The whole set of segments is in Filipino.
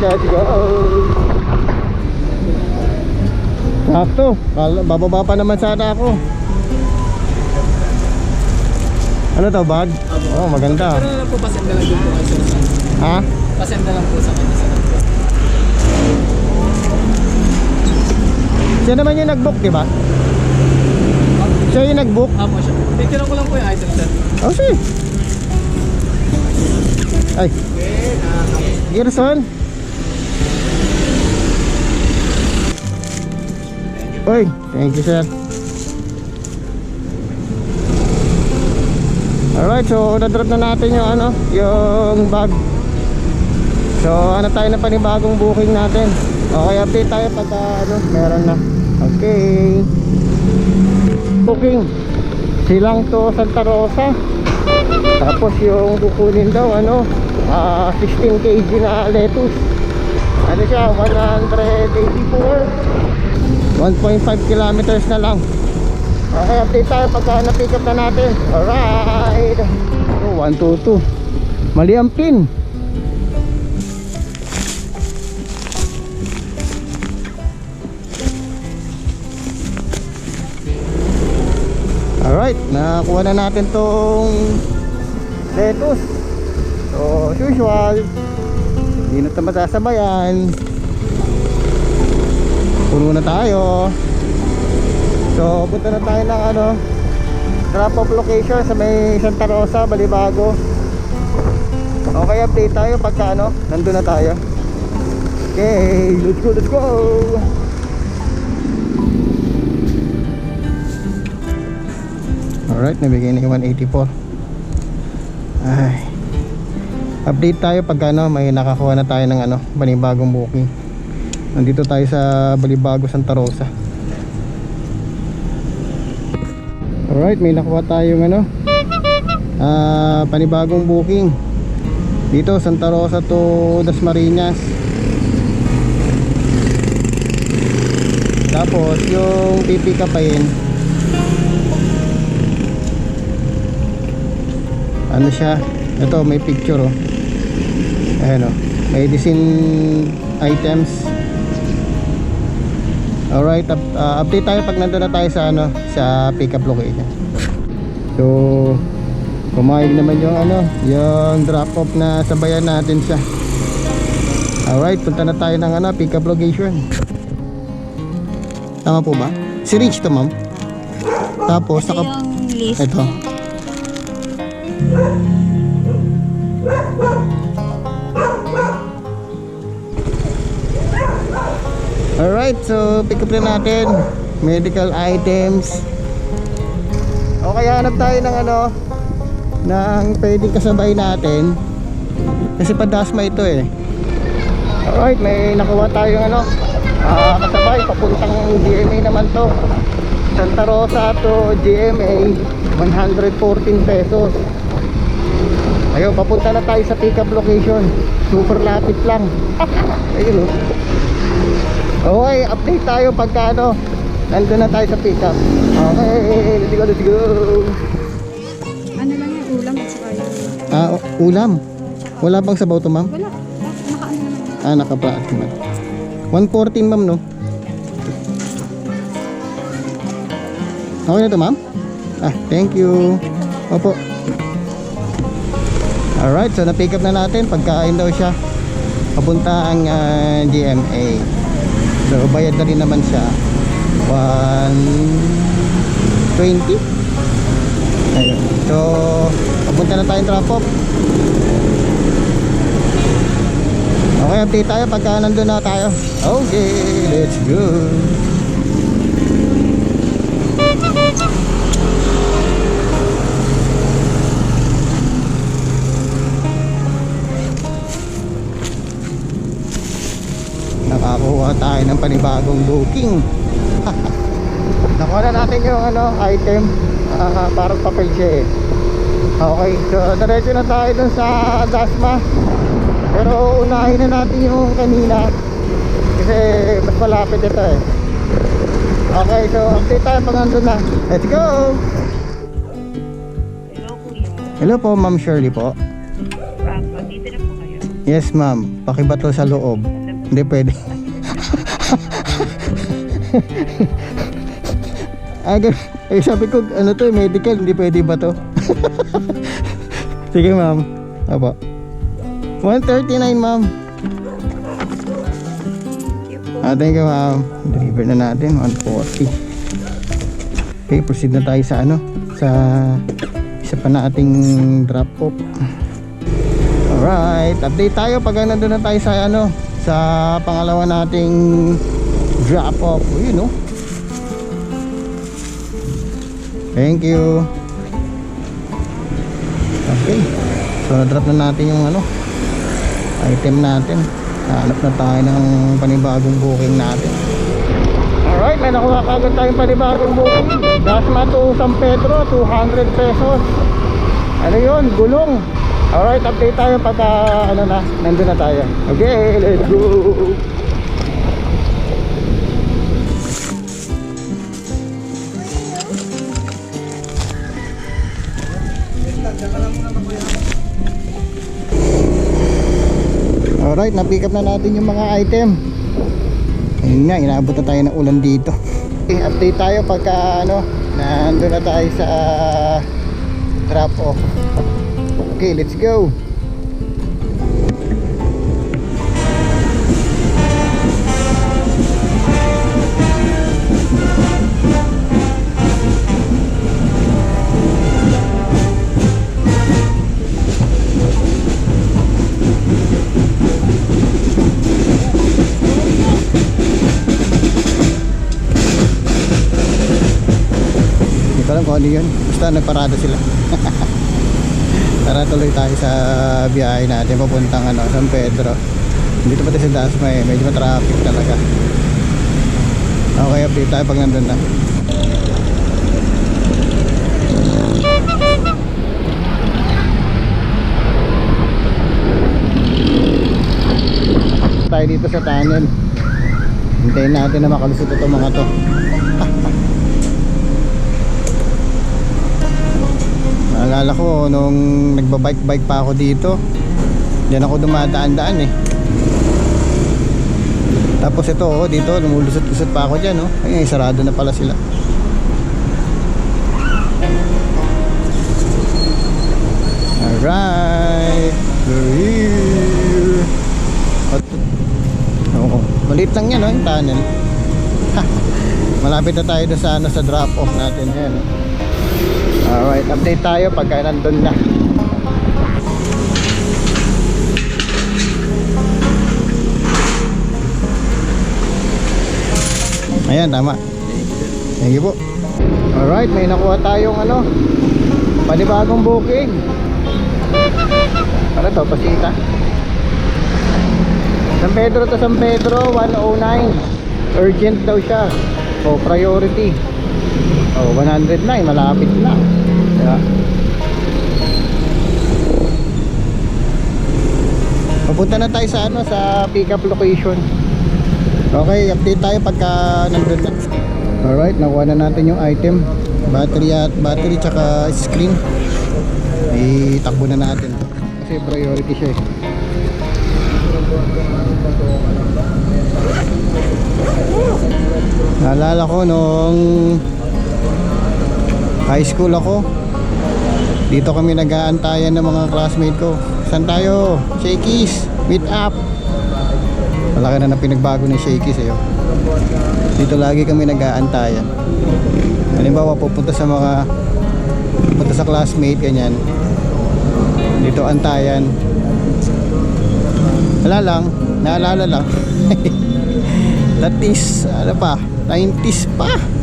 let's go. Sakto. Bababa pa naman sana ako. Ano to, bag? Oh, maganda. Pero lang po, pasenda lang po kayo Ha? Pasenda lang po sa kanya sa nagpo. Siya naman yung nag-book, di ba? Siya yung nag-book? Apo siya. Picture ko lang po yung item sir. Oh, sige. Ay. Gerson. Oy, thank you sir. Alright, so na-drop na natin yung ano, yung bag. So, ano tayo na panibagong booking natin. Okay, update tayo pag ano, meron na. Okay. Booking. Silang to Santa Rosa. Tapos yung kukunin daw ano, ah 16 kg na lettuce. Ano siya, 184. 1.5 kilometers na lang. Okay, update tayo pagka na-pick up na natin. Alright. Oh, 122. Mali ang pin. Alright, nakakuha na natin tong lettuce. So, as usual, hindi na ito masasabayan. Puno na tayo. So, punta na tayo ng ano, drop off location sa may Santa Rosa, Balibago. Okay, update tayo pagka ano, nandun na tayo. Okay, let's go, let's go! Alright, nabigay na yung 184. Ay. Update tayo pag ano, may nakakuha na tayo ng ano, panibagong booking. Nandito tayo sa Balibago, Santa Rosa. Alright, may nakuha tayong ano, ah, panibagong booking. Dito, Santa Rosa to Dasmariñas. Tapos, yung pipikapain, ano siya ito may picture oh ayan oh medicine items alright up, uh, update tayo pag nandun na tayo sa ano sa pick up location. So kumayag naman yung ano yung drop off na sabayan natin siya. Alright punta na tayo ng ano pick up location. Tama po ba? si Rich to ma'am. Tapos Ito naka yung list. Ito Alright, so pick up na natin medical items. O kaya hanap tayo ng ano ng pwedeng kasabay natin. Kasi padasma ito eh. Alright, may nakuha tayong ano ah, kasabay papuntang GMA naman to. Santa Rosa to GMA 114 pesos. Ayun, papunta na tayo sa pick up location. Super lapit lang. Ayun oh. Okay, update tayo pagka ano, nandun na tayo sa pickup. Okay, let's go, let's go. Ano lang yan, ulam at saka yung... Ah, ulam. Wala bang sabaw to, ma'am? Wala. Nakaano naman? Ah, naman. 114, ma'am, no? Okay na to, ma'am? Ah, thank you. Opo. Alright, so na-pick up na natin. Pagkain daw siya. Papunta ang ah, GMA. So, bayad na rin naman siya. 120. Ayun. So, papunta na tayong drop off. Okay, update tayo pagka nandun na tayo. Okay, let's go. Tayo ng panibagong booking. Nakuha na natin yung ano, item. Ah, parang papel siya eh. Okay, so diretso na tayo dun sa Dasma. Pero unahin na natin yung kanina kasi mas malapit ito eh. Okay, so update tayo pag nandun na. Let's go! Hello po, Ma'am Shirley po. Dito na po kayo. Yes, ma'am. Pakibato sa loob. Hindi pwede. Aga, eh sabi ko, ano to, medical, hindi pwede ba to? Sige, ma'am. Apo. 139, ma'am. Ah, thank you, ma'am. Deliver na natin, 140. Okay, proceed na tayo sa ano, sa isa pa nating drop off. Alright, update tayo pag nandun na tayo sa ano, sa pangalawa nating drop off. Yun no. Thank you. Okay. So na-drop na natin yung ano, item natin. Hanap na tayo ng panibagong booking natin. Alright, may nakuha kagad tayong panibagong booking. Dasma to San Pedro, 200 pesos. Ano yun? Gulong. Alright, update tayo pagka ano na, nandun na tayo. Okay, let's go. Alright, na-pick up na natin yung mga item. Ayun nga, inaabot na tayo ng ulan dito. Okay, update tayo pagka ano, nandun na tayo sa drop off. Okay, let's go. Hindi ko alam kung ano yun. Basta nagparada sila. Tara tuloy tayo sa biyahe natin papuntang ano, San Pedro. Dito pati sa Dasma eh, medyo matraffic talaga. Okay, update tayo pag nandun na. Tayo dito sa tunnel. Hintayin natin na makalusot ito mga to. Naalala ko nung nagbabike-bike pa ako dito. Diyan ako dumadaan-daan eh. Tapos ito oh, dito lumulusot-lusot pa ako diyan oh. Ayun, sarado na pala sila. Alright, we're here. Oo, maliit lang yan oh, yung tunnel. Malapit na tayo sa, ano, sa drop off natin yan. oh. Alright, update tayo pagka nandun na. Ayan, tama. Thank you po. Alright, may nakuha tayong ano, panibagong booking. Ano to, pasita? San Pedro to San Pedro, 109. Urgent daw siya. O, priority. Oh, 109, malapit na. Kaya, Papunta na tayo sa ano sa pick up location. Okay, update tayo pagka nandun na. Alright, nakuha na natin yung item. Battery at battery tsaka screen. Itakbo na natin. Kasi priority siya eh. Naalala ko nung high school ako. Dito kami nag-aantayan ng mga classmate ko. Saan tayo? Shakey's, meet up. Malaki na na pinagbago ng Shakey's eh. oh. Dito lagi kami nag-aantayan. Halimbawa pupunta sa mga pupunta sa classmate ganyan. Dito antayan. Wala lang, naalala lang. That is, ano pa, 90s pa.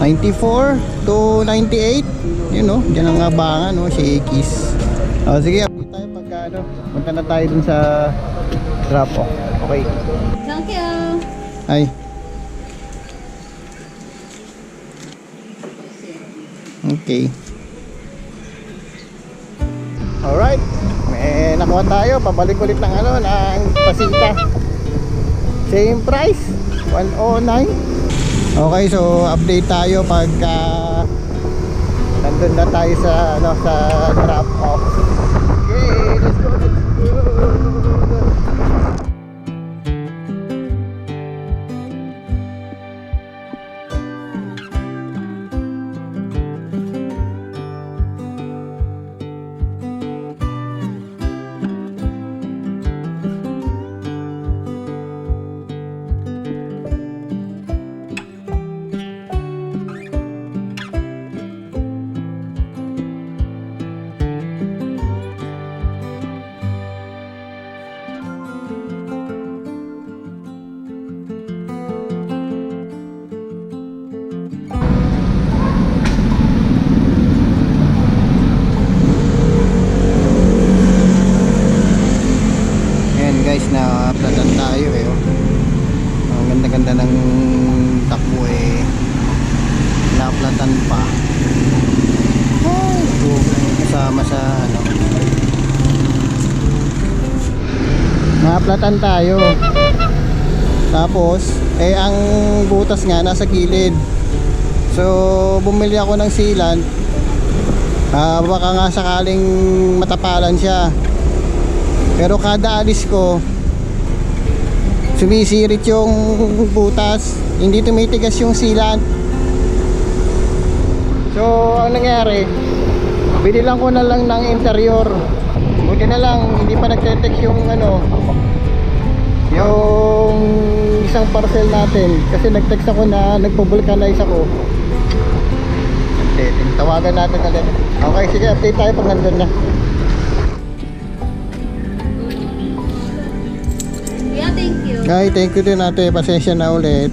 94 to 98. Yun know, dyan ang abangan, no, Shakey's. O, sige, update tayo pagka, ano, punta na tayo dun sa drop off. Okay. Thank you. Ay. Okay. Alright. May nakuha tayo. Pabalik ulit ng ano, ng pasita. Same price. 109. Okay, so update tayo pagka nandun na tayo sa ano sa drop off kasama sa ano. Na-platan tayo. Tapos, eh ang butas nga nasa gilid. So, bumili ako ng sealant. Ah, baka nga sakaling matapalan siya. Pero kada alis ko, sumisirit yung butas. Hindi tumitigas yung sealant. So, ang nangyari, binilang ko na lang ng interior. Buti na lang, hindi pa nagte-text yung ano, yung isang parcel natin. Kasi nag-text ako na nagpo-vulcanize ako. Okay, tawagan natin ulit. Okay, sige, update tayo pag nandun na. Yeah, thank you. Ay, thank you din ate. Pasensya na ulit.